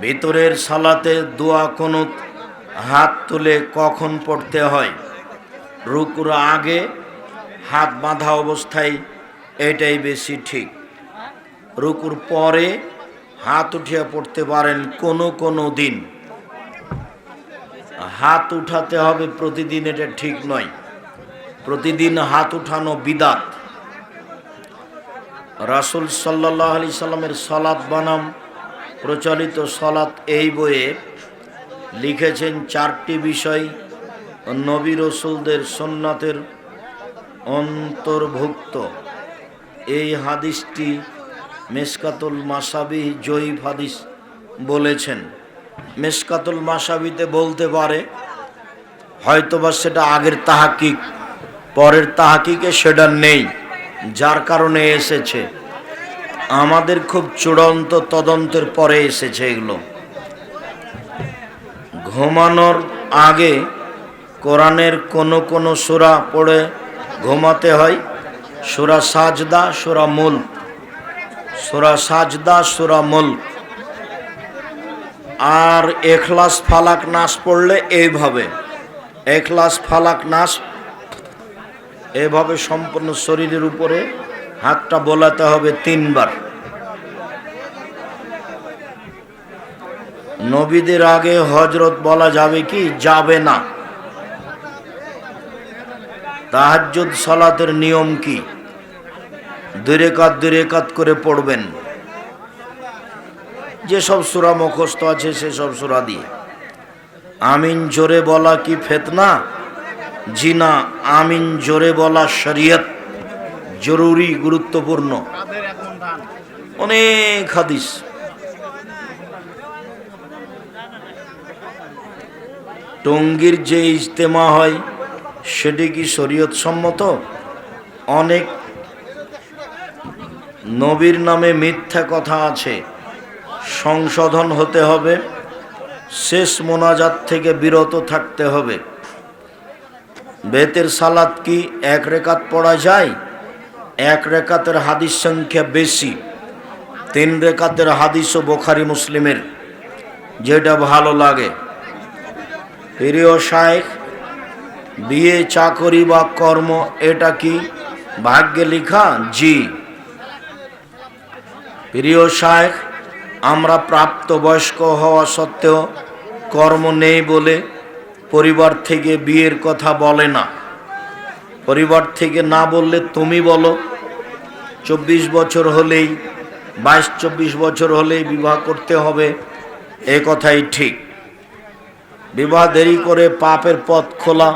ভিতরের সালাতে দোয়া কোনো হাত তুলে কখন পড়তে হয়? রুকুর আগে হাত বাঁধা অবস্থায় এটাই বেশি ঠিক। রুকুর পরে হাত উঠিয়ে পড়তে পারেন কোনো কোনো দিন। হাত উঠাতে হবে প্রতিদিন এটা ঠিক নয়। প্রতিদিন হাত উঠানো বিদাত। রাসুল সাল্লাহ আলি সাল্লামের সলাৎ বানাম প্রচলিত সলাৎ এই বইয়ে লিখেছেন চারটি বিষয় নবী রসুলদের সোননাথের অন্তর্ভুক্ত। এই হাদিসটি মেসকাতুল মাসাবি জয়ীফ হাদিস বলেছেন। মেসকাতুল মাসাবিতে বলতে পারে, হয়তোবা সেটা আগের তাহাকিক, পরের তাহাকিকে সেটা নেই, যার কারণে এসেছে। আমাদের খুব চূড়ান্ত তদন্তের পরে এসেছে এগুলো। ঘুমানোর আগে কোরআনের কোনো কোনো সুরা পড়ে ঘুমাতে হয়। সুরা সাজদা, সুরা মুল সুরা সাজদা, সুরা মুল আর এখলাস, ফালাক, নাস পড়লে এইভাবে। এখলাস, ফালাক, নাস এভাবে সম্পূর্ণ শরীরের উপরে হাতটা বোলাতে হবে তিনবার। নবীদের আগে হজরত বলা যাবে কি, যাবে না। তাহাজ্জুদ সালাতের নিয়ম কি? দুরেকাত দুরেকাত করে পড়বেন। যেসব সুরা মুখস্থ আছে সেসব সুরা দিয়ে। আমিন জোরে বলা কি ফেতনা? জিনা, আমিন জোরে বলা শরিয়ত। জরুরি, গুরুত্বপূর্ণ। অনেক হাদিস। টঙ্গীর যে ইজতেমা হয়, সেটি কি শরীয়ত সম্মত? অনেক। নবীর নামে মিথ্যা কথা আছে। সংশোধন হতে হবে। শেষ মোনাজাত থেকে বিরত থাকতে হবে। বেতের সালাদ কি এক রেকাত পড়া যায়? এক রেকাতের হাদিস সংখ্যা বেশি, তিন রেকাতের হাদিসও বোখারি মুসলিমের, যেটা ভালো লাগে। প্রিয় শায়েখ, বিয়ে, চাকরি বা কর্ম, এটা কি ভাগ্যে লিখা? জি। প্রিয় শায়েখ, আমরা প্রাপ্তবয়স্ক হওয়া সত্ত্বেও কর্ম নেই বলে পরিবার থেকে বিয়ের কথা বলে না। পরিবার থেকে না বললে তুমি বলো। চব্বিশ বছর হলেই, বাইশ, চব্বিশ বছর হলেই বিবাহ করতে হবে, এ কথাই ঠিক। বিবাহ দেরি করে পাপের পথ খোলা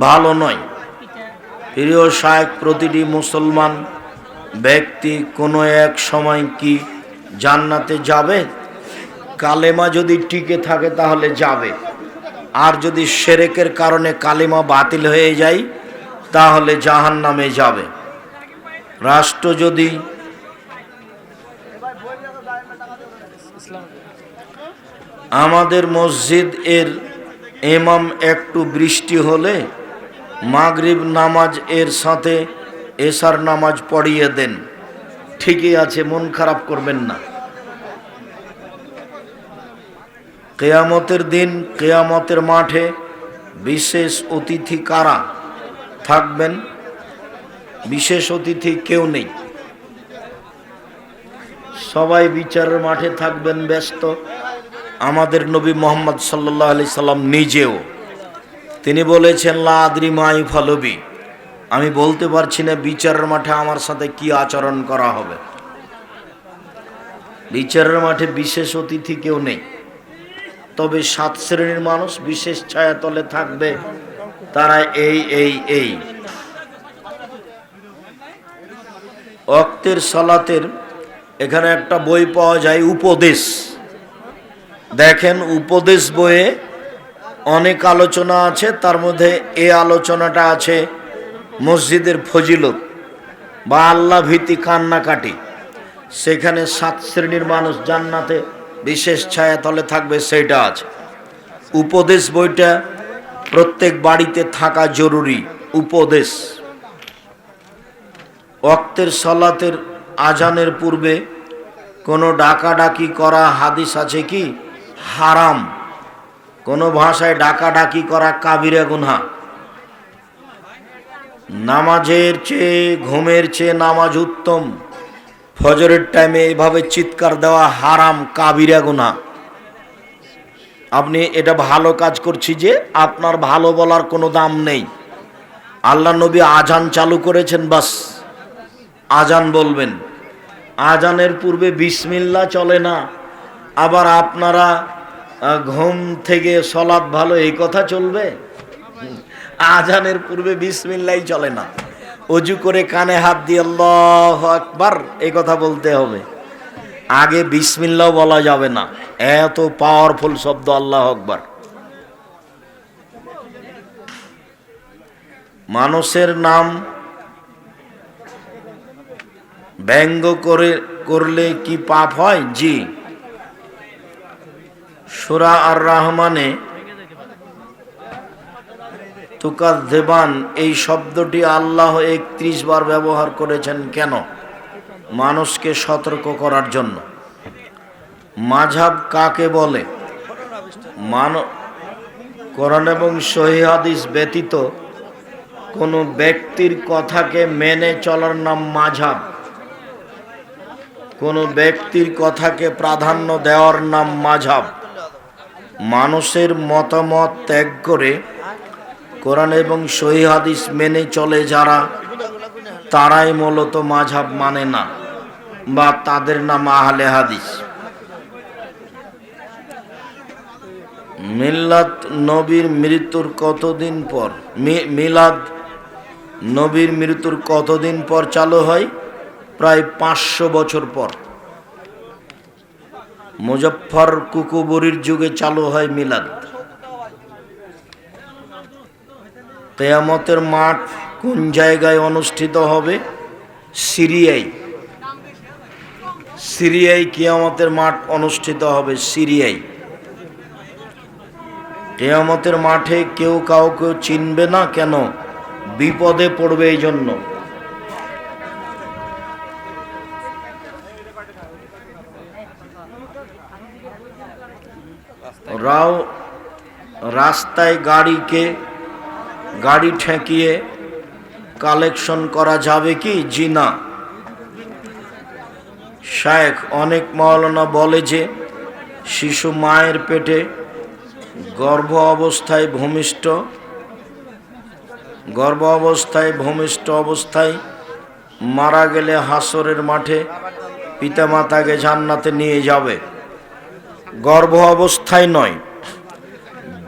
ভালো নয়। প্রিয় শায়েক, প্রতিটি মুসলমান ব্যক্তি কোনো এক সময় কি জান্নাতে যাবে? কালেমা যদি টিকে থাকে তাহলে যাবে। আর যদি সেরেকের কারণে কালেমা বাতিল হয়ে যায় তাহলে জাহান নামে যাবে। রাষ্ট্র যদি আমাদের মসজিদ এর এমাম একটু বৃষ্টি হলে মাগরিব নামাজ এর সাথে এসার নামাজ পড়িয়ে দেন। ঠিকই আছে, মন খারাপ করবেন না। কেয়ামতের দিন, কেয়ামতের মাঠে বিশেষ অতিথি কারা? থাকবেন। বিশেষ অতিথি কেউ নেই। সবাই বিচারের মাঠে থাকবেন, ব্যস্ত। আমাদের নবী মোহাম্মদ সাল্লাহ আলি সাল্লাম নিজেও। তিনি বলেছেন, লা আদরি মাই ফালবি আমি বলতে পারছি না, বিচারের মাঠে আমার সাথে কি আচরণ করা হবে। বিচারের মাঠে বিশেষ অতিথি কেউ নেই। তবে সাত শ্রেণির মানুষ বিশেষ ছায়াতলে থাকবে। তারা এই এই এই। অক্তের সালাতের এখানে একটা বই পাওয়া যায়, উপদেশ। দেখেন, উপদেশ বইয়ে অনেক আলোচনা আছে, তার মধ্যে এ আলোচনাটা আছে মসজিদের ফজিলত, বা আল্লাহ ভীতি কান্নাকাটি। সেখানে সাত শ্রেণির মানুষ জান্নাতে বিশেষ ছায়াতলে থাকবে, সেইটা আছে। উপদেশ বইটা প্রত্যেক বাড়িতে থাকা জরুরি, উপদেশ। অক্তের সলাতের আজানের পূর্বে কোনো ডাকাডাকি করা হাদিস আছে কি? হারাম। কোনো ভাষায় ডাকাডাকি করা কাবিরা গুনহা। নামাজের চেয়ে ঘুমের চেয়ে নামাজ উত্তম। ফজরের টাইমে এইভাবে চিৎকার দেওয়া হারাম, কাবিরা গুনা আপনি এটা ভালো কাজ করছি যে আপনার ভালো বলার কোনো দাম নেই। আল্লাহ নবী আজান চালু করেছেন, বাস। আজান বলবেন। আজানের পূর্বে বিসমিল্লা চলে না। আবার আপনারা ঘুম থেকে সলাৎ ভালো এই কথা চলবে? আজানের পূর্বে বিসমিল্লাই চলে না। অজু করে কানে হাত দিয়ে আল্লাহ আকবার, এই কথা বলতে হবে। আগে বিসমিল্লাও বলা যাবে না। এত পাওয়ারফুল শব্দ, আল্লাহ আকবার। মানুষের নাম ব্যঙ্গ করে, করলে কি পাপ হয়? জি। সুরা আর রহমানে তুকার দেবান এই শব্দটি আল্লাহ একত্রিশ বার ব্যবহার করেছেন কেন? মানুষকে সতর্ক করার জন্য। মাঝাব কাকে বলে? মান, কোরআন এবং সহি হাদিস ব্যতীত কোনো ব্যক্তির কথাকে মেনে চলার নাম মাঝাব কোনো ব্যক্তির কথাকে প্রাধান্য দেওয়ার নাম মাঝাব মানুষের মতামত ত্যাগ করে কোরআন এবং সহি হাদিস মেনে চলে যারা, তারাই মূলত মাঝাব মানে না। বা তাদের নাম আহলে হাদিস। মিল্লাত নবীর মৃত্যুর কতদিন পর? মিলাদ নবীর মৃত্যুর কতদিন পর চালু হয়? প্রায় পাঁচশো বছর পর। মুজফ্ফর কুকুবুরির যুগে চালু হয় মিলাদ। কেয়ামতের মাঠ কোন জায়গায় অনুষ্ঠিত হবে? সিরিয়ায়। সিরিয়ায় কেয়ামতের মাঠ অনুষ্ঠিত হবে, সিরিয়ায়। কেয়ামতের মাঠে কেউ কাউকে চিনবে না কেন? বিপদে পড়বে এই জন্য রাও রাস্তায় গাড়িকে, গাড়ি ঠেকিয়ে কালেকশন করা যাবে কি? জি না। শায়েখ অনেক মাওলানা বলে যে, শিশু মায়ের পেটে গর্ভ অবস্থায় ভূমিষ্ঠ, গর্ভ অবস্থায় ভূমিষ্ঠ অবস্থায় মারা গেলে হাসরের মাঠে পিতামাতাকে জান্নাতে নিয়ে যাবে। গর্ভ অবস্থায় নয়,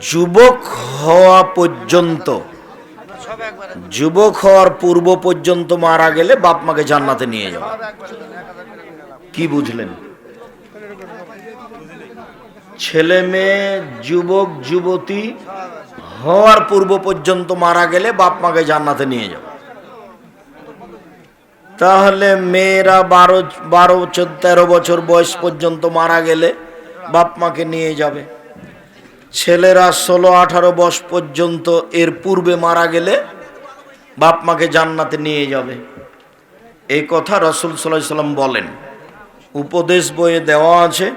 যুবক হওয়া পর্যন্ত, যুবক হওয়ার পূর্ব পর্যন্ত মারা গেলে বাপ মাকে জান্নাতে নিয়ে যাবে। কি বুঝলেন? ছেলে মেয়ে, যুবক, যুবতী হওয়ার পূর্ব পর্যন্ত মারা গেলে বাপ মাকে জান্নাতে নিয়ে যাবে। তাহলে মেয়েরা বারো বারো, চোদ্দ, তেরো বছর বয়স পর্যন্ত মারা গেলে বাপ মাকে নিয়ে যাবে। ছেলেরা ষোলো, আঠারো বয়স পর্যন্ত এর পূর্বে মারা গেলে বাপ মাকে জান্নাতে নিয়ে যাবে। এই কথা রসুল সাল্লাহ সাল্লাম বলেন। উপদেশ বইয়ে দেওয়া আছে।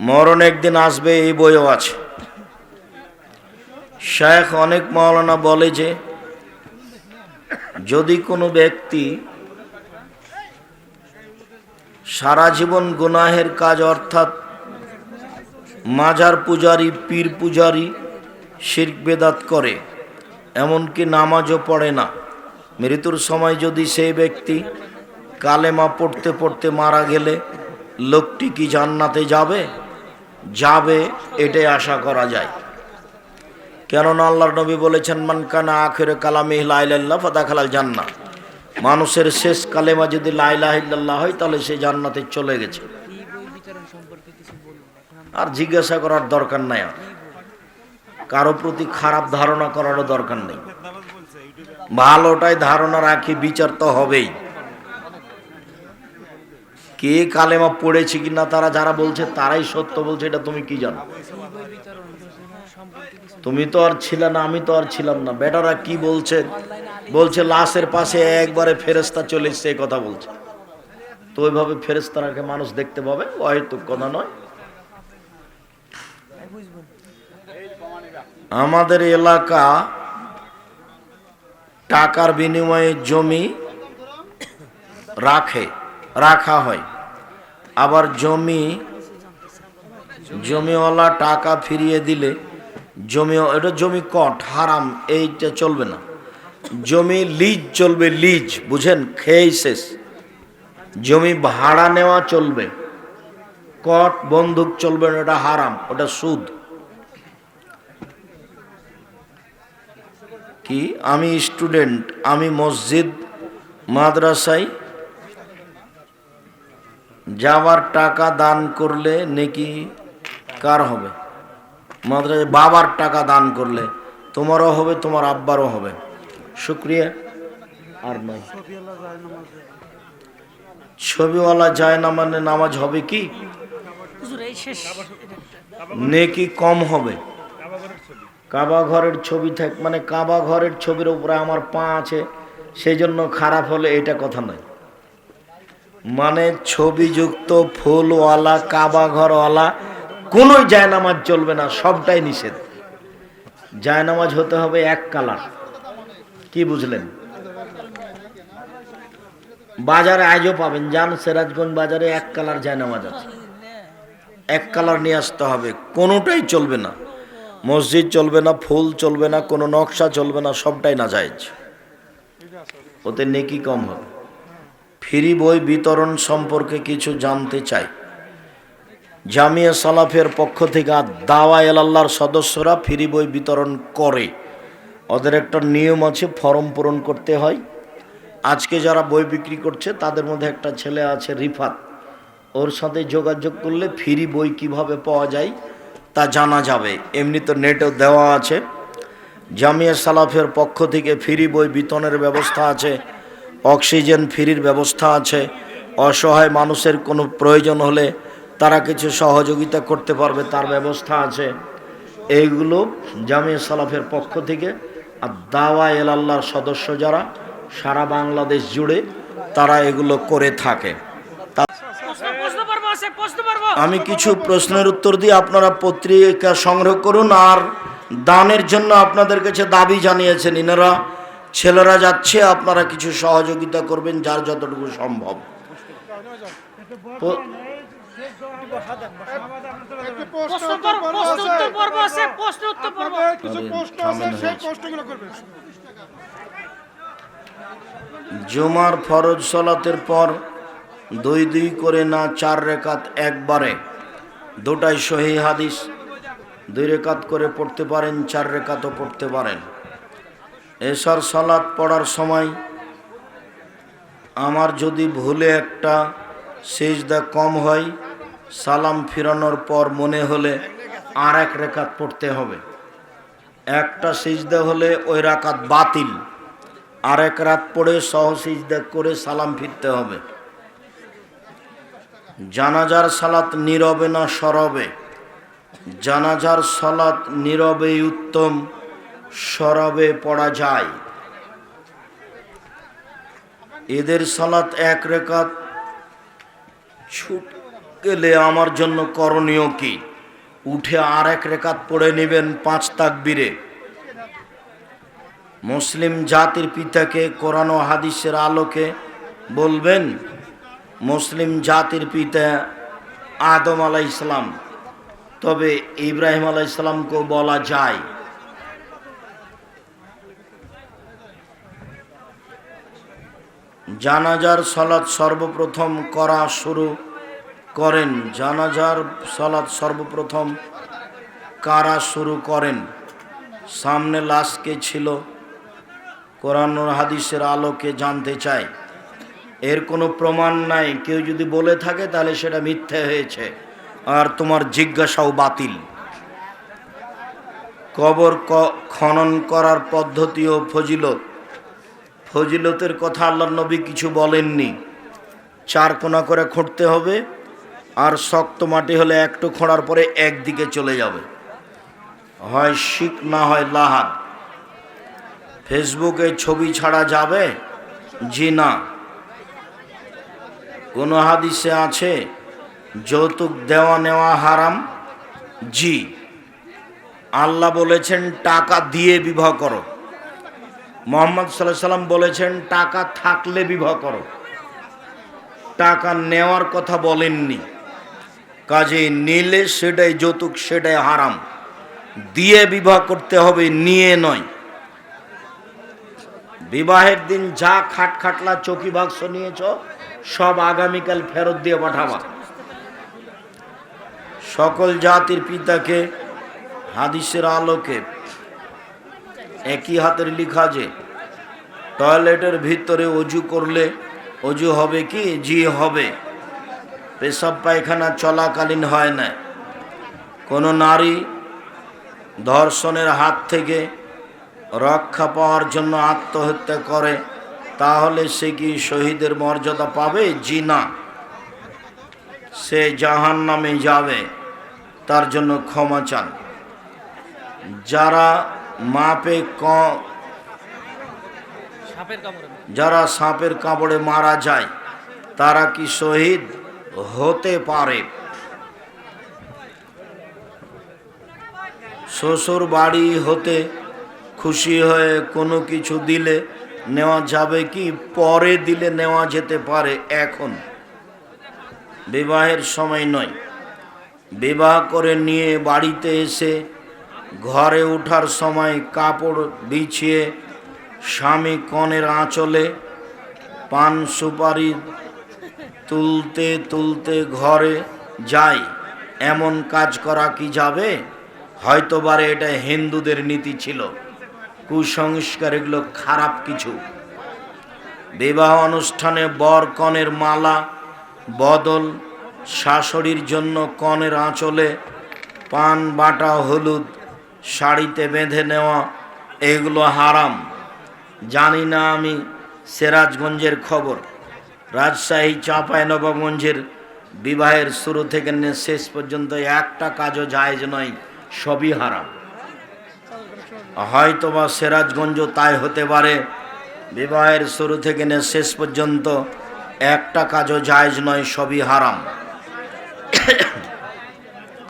মরণ একদিন আসবে, এই বইও আছে। শেখ অনেক মাওলানা বলে যে, যদি কোনো ব্যক্তি সারা জীবন গুনাহের কাজ অর্থাৎ মাজার পূজারি, পীর পূজারি, শির্ক বেদাত করে, এমনকি নামাজও পড়ে না, মৃত্যুর সময় যদি সেই ব্যক্তি কালেমা পড়তে পড়তে মারা গেলে লোকটি কি জান্নাতে যাবে? যাবে, এটাই আশা করা যায়। কেননা আল্লাহর নবী বলেছেন মানকানা আখের কালামি লাইলাল্লাহ ফাদা খালাল জান্না মানুষের শেষ কালেমা যদি লাইলাহ ইল্লাল্লাহ হয়, তাহলে সে জান্নাতে চলে গেছে। আর জিজ্ঞাসা করার দরকার নাই আর। কারও প্রতি খারাপ ধারণা করারও দরকার নেই। ভালোটাই ধারণা রাখি, বিচার তো হবেই। কে কালেমা পড়েছে কিনা তারা যারা বলছে, তারাই সত্য বলছে, এটা তুমি কি জানো? তুমি তো আর ছিলে না, আমি তো আর ছিলাম না। বেটারা কি বলছে? বলছে, লাশের পাশে একবারে ফেরেস্তা চলে এসছে, এই কথা বলছে। তো ওইভাবে ফেরেস্তারাকে মানুষ দেখতে পাবে? হয়তো, কথা নয়। আমাদের এলাকা টাকার বিনিময়ে জমি রাখে, রাখা হয়। আবার জমি, জমিওয়ালা টাকা ফিরিয়ে দিলে জমি, এটা জমি কট, হারাম, এইটা চলবে না। জমি লিজ চলবে, লিজ, বুঝেন, খেয়েই শেষ। জমি ভাড়া নেওয়া চলবে, কট, বন্দুক চলবে না ওটা হারাম, ওটা সুদ। কি? আমি স্টুডেন্ট, আমি মসজিদ, মাদ্রাসায় যাওয়ার টাকা দান করলে নেকি কার হবে? মাদ্রাসায় বাবার টাকা দান করলে তোমারও হবে তোমার আব্বারও হবে। শুক্রিয়া। আর নয়। ছবিওয়ালা যায় না মানে নামাজ হবে কি? নেকি কম হবে। কাবা ঘরের ছবি থাক মানে কাবা ঘরের ছবির উপরে আমার পা আছে সেই জন্য খারাপ হলে এটা কথা নয়। মানে ছবিযুক্ত ফুলওয়ালা কাবা ঘরওয়ালা কোনো জায়নামাজ চলবে না, সবটাই নিষেধ। জায়নামাজ হতে হবে এক কালার। কি বুঝলেন? বাজারে আজও পাবেন, যান সিরাজগঞ্জ বাজারে এক কালার জায়নামাজ আছে। এক কালার নিয়ে আসতে হবে, কোনোটাই চলবে না। মসজিদ চলবে না, ফুল চলবে না, কোনো নকশা চলবে না, সবটাই না যায় ওতে নেকি কম হবে। ফ্রি বই বিতরণ সম্পর্কে কিছু জানতে চাই। জামিয়া সালাফের পক্ষ থেকে দাওয়া এলাল্লাহর সদস্যরা ফ্রি বই বিতরণ করে। ওদের একটা নিয়ম আছে, ফর্ম পূরণ করতে হয়। আজকে যারা বই বিক্রি করছে, তাদের মধ্যে একটা ছেলে আছে রিফাত। ওর সাথে যোগাযোগ করলে ফ্রি বই কীভাবে পাওয়া যায় তা জানা যাবে। এমনি তো নেটেও দেওয়া আছে। জামিয়া সালাফের পক্ষ থেকে ফ্রি বই বিতরণের ব্যবস্থা আছে। অক্সিজেন ফ্রির ব্যবস্থা আছে। অসহায় মানুষের কোনো প্রয়োজন হলে তারা কিছু সহযোগিতা করতে পারবে, তার ব্যবস্থা আছে। এইগুলো জামিয়া সালাফের পক্ষ থেকে আর দাওয়া এল আল্লাহর সদস্য যারা, সারা বাংলাদেশ জুড়ে তারা এগুলো করে থাকে। আমি কিছু প্রশ্নের উত্তর দিয়ে আপনারা পত্রিকা সংগ্রহ করুন আর দানের জন্য আপনাদের কাছে দাবি জানিয়েছেন ইনারা। ছেলেরা যাচ্ছে আপনারা কিছু সহযোগিতা করবেন যার যতটুকু সম্ভব। জুমার ফরজ সলাতের পর দুই দুই করে না চার রেখাত একবারে। দুটাই সহি হাদিস। দুই রেখাত করে পড়তে পারেন চার রেখাতও পড়তে পারেন। এসার সালাত পড়ার সময় আমার যদি ভুলে একটা সেজদা কম হয়, সালাম ফিরানোর পর মনে হলে আর এক রেখাত পড়তে হবে। একটা সিজদা হলে ওই রাকাত বাতিল। আর এক রাত পড়ে সহ সিজদা করে সালাম ফিরতে হবে। জানাজার সালাত নীরবে না সরবে? জানাজার সালাত নীরবেই উত্তম। সরবে পড়া যায়। এদের সালাত এক রেখাত। ছুট গেলে আমার জন্য করণীয় কি? উঠে আর এক রেখাত পড়ে নেবেন পাঁচ তাকবীরে। মুসলিম জাতির পিতাকে কোরআন ও হাদিসের আলোকে বলবেন, মুসলিম জাতির পিতা আদম আলাই ইসলাম তবে ইব্রাহিম আলাই ইসলামকেও বলা যায় জানাজার সলাৎ সর্বপ্রথম করা শুরু করেন। জানাজার সলাৎ সর্বপ্রথম কারা শুরু করেন? সামনে লাশকে ছিল? কোরআন হাদিসের আলোকে জানতে চাই। এর কোনো প্রমাণ নাই। কেউ যদি বলে থাকে তাহলে সেটা মিথ্যে হয়েছে। আর তোমার জিজ্ঞাসাও বাতিল। কবর খনন করার পদ্ধতিও ফজিলত। ফজিলতের কথা আল্লাহ নবী কিছু বলেননি। চার কোনা করে খুঁড়তে হবে, আর শক্ত মাটি হলে একটু খোঁড়ার পরে একদিকে চলে যাবে। হয় শিখ না হয় লাহাদ। ফেসবুকে ছবি ছাড়া যাবে? জি না। কোনো হাদিসে আছে, যৌতুক দেওয়া নেওয়া হারাম? জি। আল্লাহ বলেছেন, টাকা দিয়ে বিবাহ করো। মোহাম্মদ সাল্লাহ সাল্লাম বলেছেন, টাকা থাকলে বিবাহ করো। টাকা নেওয়ার কথা বলেননি। কাজে নিলে সেটাই যৌতুক, সেটাই হারাম। দিয়ে বিবাহ করতে হবে, নিয়ে নয়। বিবাহের দিন যা খাট খাটলা, চকি বাক্স নিয়েছ, সব আগামীকাল ফেরত দিয়ে পাঠাবা। সকল জাতির পিতাকে হাদিসের আলোকে একই হাতের লিখা যে, টয়লেটের ভিতরে অজু করলে অজু হবে কি? জি হবে। পেশাব পায়খানা চলাকালীন হয় না। কোনো নারী ধর্ষণের হাত থেকে রক্ষা পাওয়ার জন্য আত্মহত্যা করে, তাহলে সে কি শহীদের মর্যাদা পাবে? জি না। সে জাহান নামে যাবে, তার জন্য ক্ষমা চান। যারা মাপে যারা সাপের কামড়ে মারা যায় তারা কি শহীদ হতে পারে? শ্বশুর বাড়ি হতে খুশি হয়ে কোনো কিছু দিলে নেওয়া যাবে কি? পরে দিলে নেওয়া যেতে পারে এখন। বিবাহের সময় নয়। বিবাহ করে নিয়ে বাড়িতে এসে ঘরে ওঠার সময় কাপড় বিছিয়ে স্বামী কনের আঁচলে পান সুপারি তুলতে তুলতে ঘরে যায় এমন কাজ করা কি যাবে? হয়তোবারে এটা হিন্দুদের নীতি ছিল। কুসংস্কার এগুলো খারাপ কিছু। বিবাহ অনুষ্ঠানে বর কনের মালা, বদল, শাশুড়ির জন্য কনের আঁচলে পান, বাটা, হলুদ শাড়িতে বেঁধে নেওয়া, এগুলো হারাম। জানি না আমি সিরাজগঞ্জের খবর। রাজশাহী চাঁপাই নবাবগঞ্জের বিবাহের শুরু থেকে নিয়ে শেষ পর্যন্ত একটা কাজও জায়েজ নয়, সবই হারাম। হয়তোবা সিরাজগঞ্জ তাই হতে পারে, বিবাহের শুরু থেকে শেষ পর্যন্ত একটা কাজও জায়েজ নয়, সবই হারাম।